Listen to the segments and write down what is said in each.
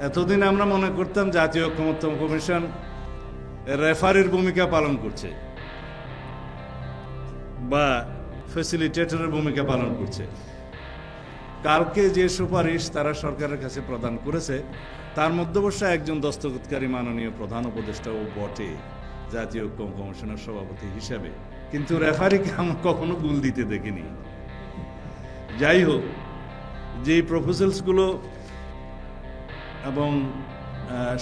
এতদিন আমরা মনে করতাম জাতীয় ঐক্যমত্য কমিশন রেফারির ভূমিকা পালন করছে বা ফ্যাসিলিটেটরের ভূমিকা পালন করছে। কালকে যে সুপারিশ তারা সরকারের কাছে প্রদান করেছে, তার মধ্যে অবশ্য একজন দস্তখতকারী মাননীয় প্রধান উপদেষ্টাও বটে জাতীয় ঐক্য কমিশনের সভাপতি হিসাবে। কিন্তু রেফারিকে আমরা কখনো গুল দিতে দেখিনি। যাই হোক যে প্রপোজালসগুলো এবং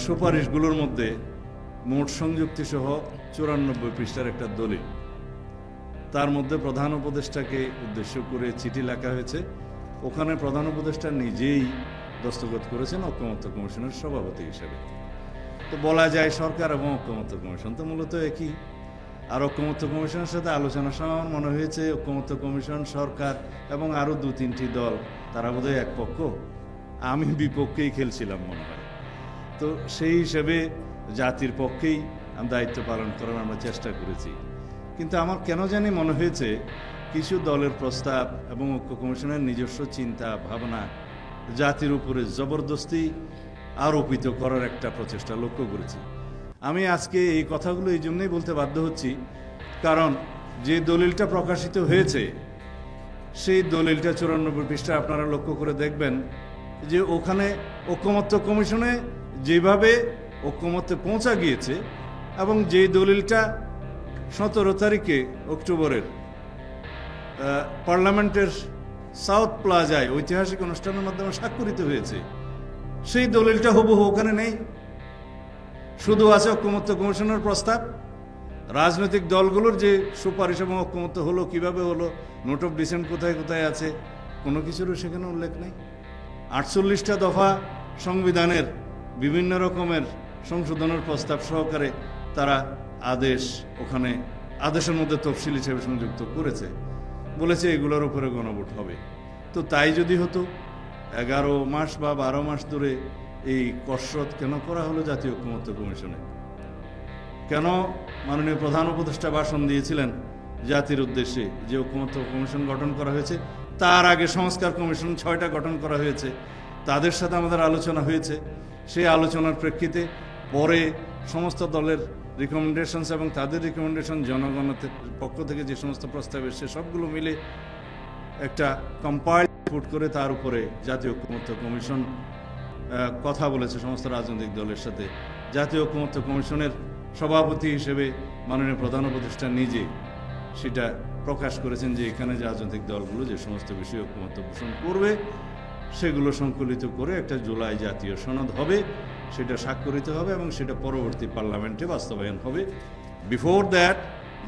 সুপারিশগুলোর মধ্যে মোট সংযুক্তি সহ চুরানব্বই পৃষ্ঠার একটা দলিল। তার মধ্যে প্রধান উপদেষ্টাকে উদ্দেশ্য করে চিঠি লেখা হয়েছে। ওখানে প্রধান উপদেষ্টা নিজেই দস্তখত করেছেন ঐক্যমত্য কমিশনের সভাপতি হিসেবে। তো বলা যায় সরকার এবং ঐক্যমত্য কমিশন তো মূলত একই। আর ঐক্যমত্য কমিশনের সাথে আলোচনার সময় আমার মনে হয়েছে, ঐক্যমত্য কমিশন, সরকার এবং আরও দু তিনটি দল, তারা বোধহয় এক পক্ষ। আমি বিপক্ষেই খেলছিলাম মনে হয়। তো সেই হিসেবে জাতির পক্ষেই দায়িত্ব পালন করার আমরা চেষ্টা করেছি। কিন্তু আমার কেন জানি মনে হয়েছে, কিছু দলের প্রস্তাব এবং ঐক্য কমিশনের নিজস্ব চিন্তা, ভাবনা জাতির উপরে জবরদস্তি আরোপিত করার একটা প্রচেষ্টা লক্ষ্য করেছি। আমি আজকে এই কথাগুলো এই জন্যই বলতে বাধ্য হচ্ছি, কারণ যে দলিলটা প্রকাশিত হয়েছে, সেই দলিলটা চুরানব্বই পৃষ্ঠা আপনারা লক্ষ্য করে দেখবেন যে ওখানে ঐক্যমত্য কমিশনে যেভাবে ঐক্যমত্যে পৌঁছা গিয়েছে এবং যে দলিলটা সতেরো তারিখে অক্টোবরের পার্লামেন্টের সাউথ প্লাজায় ঐতিহাসিক অনুষ্ঠানের মাধ্যমে স্বাক্ষরিত হয়েছে, সেই দলিলটা হুবহু ওখানে নেই। শুধু আছে ঐক্যমত্য কমিশনের প্রস্তাব। রাজনৈতিক দলগুলোর যে সুপারিশ এবং ঐক্যমত্য হলো, কীভাবে হলো, নোট অফ ডিসেন্ট কোথায় কোথায় আছে, কোনো কিছুরও সেখানে উল্লেখ নেই। আটচল্লিশটা দফা সংবিধানের বিভিন্ন রকমের সংশোধনের প্রস্তাব সহকারে তারা আদেশ ওখানে, আদেশের মধ্যে তফসিল হিসেবে সংযুক্ত করেছে। বলেছে এগুলোর উপরে গণভোট হবে। তো তাই যদি হতো, এগারো মাস বা বারো মাস ধরে এই কসরত কেন করা হলো জাতীয় ঐক্যমত্য কমিশনে? কেন মাননীয় প্রধান উপদেষ্টা ভাষণ দিয়েছিলেন জাতির উদ্দেশ্যে যে ঐক্যমত্য কমিশন গঠন করা হয়েছে? তার আগে সংস্কার কমিশন ছয়টা গঠন করা হয়েছে। তাদের সাথে আমাদের আলোচনা হয়েছে। সেই আলোচনার প্রেক্ষিতে পরে সমস্ত দলের রিকমেন্ডেশনস এবং তাদের রিকমেন্ডেশন জনগণের পক্ষ থেকে যে সমস্ত প্রস্তাব এসছে, সবগুলো মিলে একটা কম্পাইল পুট করে তার উপরে জাতীয় ঐক্যমত্য কমিশন কথা বলেছে সমস্ত রাজনৈতিক দলের সাথে। জাতীয় ঐক্যমত্য কমিশনের সভাপতি হিসেবে মাননীয় প্রধান উপদেষ্টা নিজে সেটা প্রকাশ করেছেন যে এখানে যে রাজনৈতিক দলগুলো যে সমস্ত বিষয়ে ঐক্যমত্য পোষণ করবে, সেগুলো সংকলিত করে একটা জুলাই জাতীয় সনদ হবে, সেটা স্বাক্ষরিত হবে এবং সেটা পরবর্তী পার্লামেন্টে বাস্তবায়ন হবে। বিফোর দ্যাট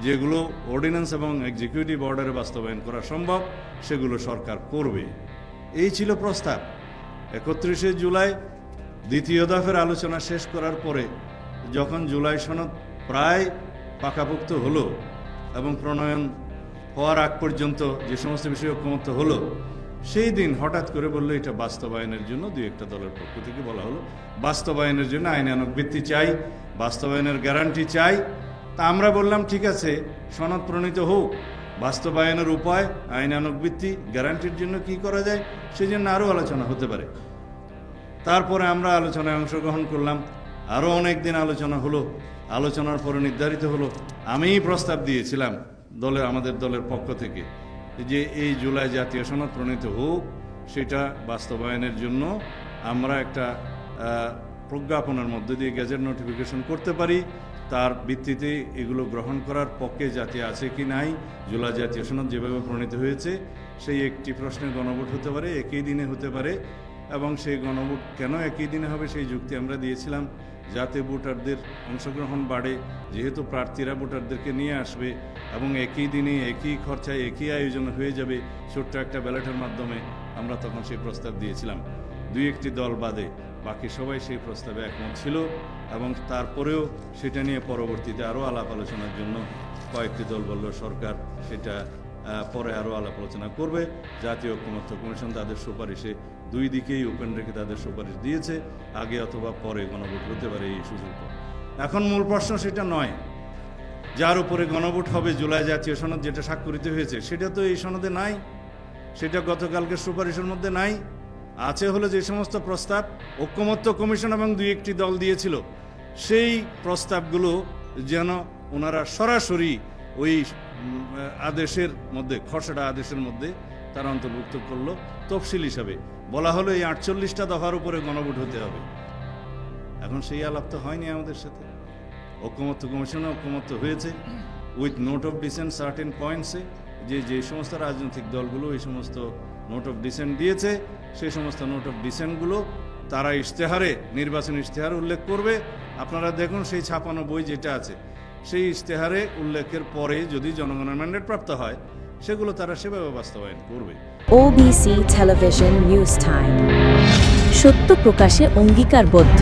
যেগুলো অর্ডিন্যান্স এবং এক্সিকিউটিভ অর্ডারে বাস্তবায়ন করা সম্ভব, সেগুলো সরকার করবে। এই ছিল প্রস্তাব। একত্রিশে জুলাই, দ্বিতীয় দফের আলোচনা শেষ করার পরে যখন জুলাই সনদ প্রায় পাকাপোক্ত হলো এবং প্রণয়ন হওয়ার আগ পর্যন্ত যে সমস্ত বিষয় ঐক্যমত্য হলো, সেই দিন হঠাৎ করে বলল, এটা বাস্তবায়নের জন্য দুই একটা দলের পক্ষ থেকে বলা হলো, বাস্তবায়নের জন্য আইনানুক ভিত্তি চাই, বাস্তবায়নের গ্যারান্টি চাই। তা আমরা বললাম, ঠিক আছে, সনদ প্রণীত হোক, বাস্তবায়নের উপায় আইনানুক ভিত্তি গ্যারান্টির জন্য কি করা যায় সেই জন্য আরও আলোচনা হতে পারে। তারপরে আমরা আলোচনায় অংশগ্রহণ করলাম, আরও অনেক দিন আলোচনা হলো, আলোচনার পরে নির্ধারিত হলো, আমিই প্রস্তাব দিয়েছিলাম দলের, আমাদের দলের পক্ষ থেকে যে এই জুলাই জাতীয় সনদ প্রণীত হোক, সেটা বাস্তবায়নের জন্য আমরা একটা প্রজ্ঞাপনের মধ্যে দিয়ে গেজেট নোটিফিকেশন করতে পারি। তার ভিত্তিতে এগুলো গ্রহণ করার পক্ষে জাতি আছে কি নাই, জুলাই জাতীয় সনদ যেভাবে প্রণীত হয়েছে, সেই একটি প্রশ্নের গণভোট হতে পারে, একই দিনে হতে পারে, এবং সেই গণভোট কেন একই দিনে হবে, সেই যুক্তি আমরা দিয়েছিলাম। যাতে ভোটারদের অংশগ্রহণ বাড়ে, যেহেতু প্রার্থীরা ভোটারদেরকে নিয়ে আসবে এবং একই দিনে একই খরচায় একই আয়োজন হয়ে যাবে, ছোট্ট একটা ব্যালটের মাধ্যমে আমরা তখন সেই প্রস্তাব দিয়েছিলাম। দুই একটি দল বাদে, বাকি সবাই সেই প্রস্তাবে একমত ছিল এবং তারপরেও সেটা নিয়ে পরবর্তীতে আরও আলাপ আলোচনার জন্য কয়েকটি দল বলল, সরকার সেটা পরে আরও আলাপ আলোচনা করবে। জাতীয় ঐক্যমত্য কমিশন তাদের সুপারিশে দুই দিকেই ওপেন রেখে তাদের সুপারিশ দিয়েছে, আগে অথবা পরে গণভোট হতে পারে এই সুযোগ এখন মূল প্রশ্ন সেটা নয়, যার উপরে গণভোট হবে জুলাই জাতীয় সনদ যেটা স্বাক্ষরিত হয়েছে, সেটা তো এই সনদে নাই, সেটা গতকালকে সুপারিশের মধ্যে নাই, আছে হলো যে সমস্ত প্রস্তাব, ঐক্যমত্য কমিশন এবং দুই একটি দল দিয়েছিল, সেই প্রস্তাবগুলো যেন ওনারা সরাসরি ওই আদেশের মধ্যে, খসড়া আদেশের মধ্যে তারা অন্তর্ভুক্ত করল, তফসিল হিসাবে। বলা হলো এই আটচল্লিশটা দফার উপরে গণভোট হতে হবে। এখন সেই আলাপ তো হয়নি আমাদের সাথে। ঐক্যমত্য কমিশনে ঐক্যমত্য হয়েছে। With note of dissent certain পয়েন্টসে যে যে সমস্ত রাজনৈতিক দলগুলো এই সমস্ত নোট অফ ডিসেন্ট দিয়েছে, সেই সমস্ত নোট অফ ডিসেন্টগুলো তারা ইশতেহারে, নির্বাচন ইশতেহার উল্লেখ করবে। আপনারা দেখুন সেই ছাপানো বই যেটা আছে, সেই ইশতেহারে উল্লেখের পরে যদি জনগণের ম্যান্ডেট প্রাপ্ত হয় সেগুলো তারা সেভাবে বাস্তবায়ন করবে। ওবিসি টেলিভিশন নিউজ টাইম সত্য প্রকাশে অঙ্গীকারবদ্ধ।